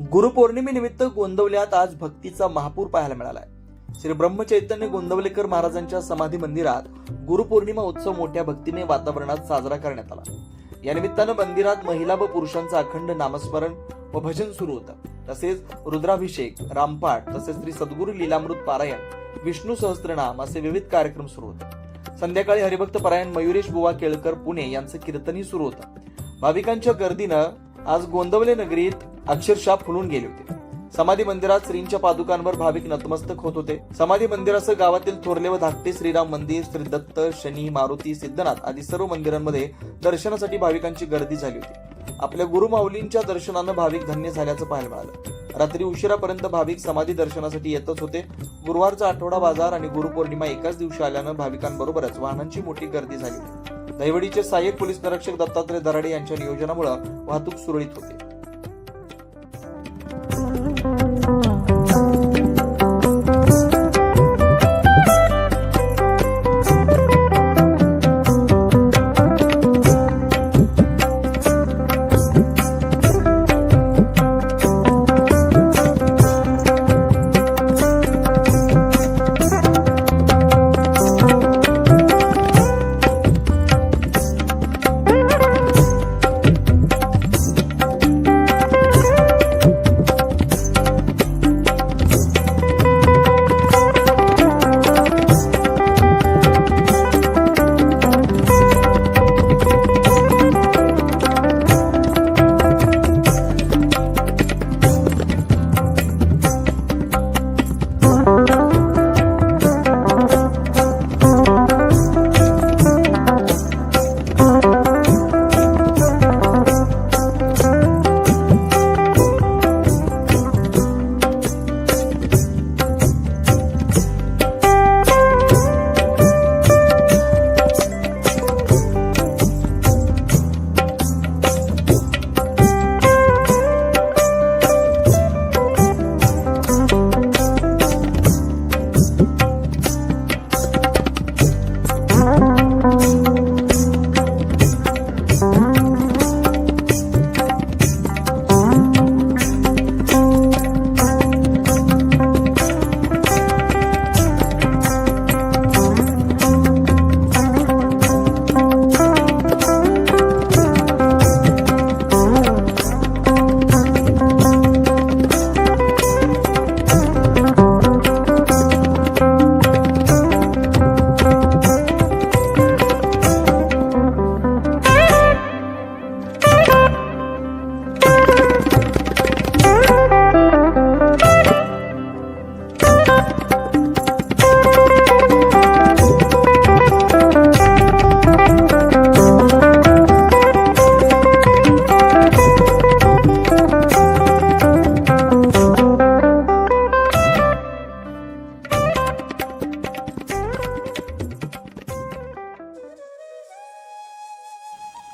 गुरुपौर्णिमेनिमित्त गोंदवल्यात आज भक्तीचा महापूर पाहायला मिळालाय. श्री ब्रह्मचैतन्य गोंदवलेकर महाराजांच्या समाधी मंदिरात गुरुपौर्णिमा उत्सव मोठ्या भक्तीने वातावरणात साजरा करण्यात आला. या निमित्तानं मंदिरात महिला व पुरुषांचं अखंड नामस्मरण व भजन सुरू होतं. तसेच रुद्राभिषेक रामपाठ तसेच श्री सद्गुरू लीलामृत पारायण विष्णू सहस्त्रनाम असे विविध कार्यक्रम सुरू होते. संध्याकाळी हरिभक्त पारायण मयुरेश बुवा केळकर पुणे यांचं कीर्तनही सुरू होतं. भाविकांच्या गर्दीनं आज गोंदवले नगरीत अक्षरशः फुलून गेले होते. समाधी मंदिरात श्रींच्या पादुकांवर भाविक नतमस्तक होत होते. समाधी मंदिरासह गावातील थोरले व धाकटे श्रीराम मंदिर श्री दत्त शनी मारुती सिद्धनाथ आदी सर्व मंदिरांमध्ये दर्शनासाठी भाविकांची गर्दी झाली होती. आपल्या गुरुमाऊलींच्या दर्शनानं भाविक धन्य झाल्याचं पाहायला मिळालं. रात्री उशिरापर्यंत भाविक समाधी दर्शनासाठी येतच होते. गुरुवारचा आठवडा बाजार आणि गुरुपौर्णिमा एकाच दिवशी आल्यानं भाविकांबरोबरच वाहनांची मोठी गर्दी झाली होती. दैवडीचे सहाय्यक पोलीस निरीक्षक दत्तात्रय दराडे यांच्या नियोजनामुळे वाहतूक सुरळीत होते.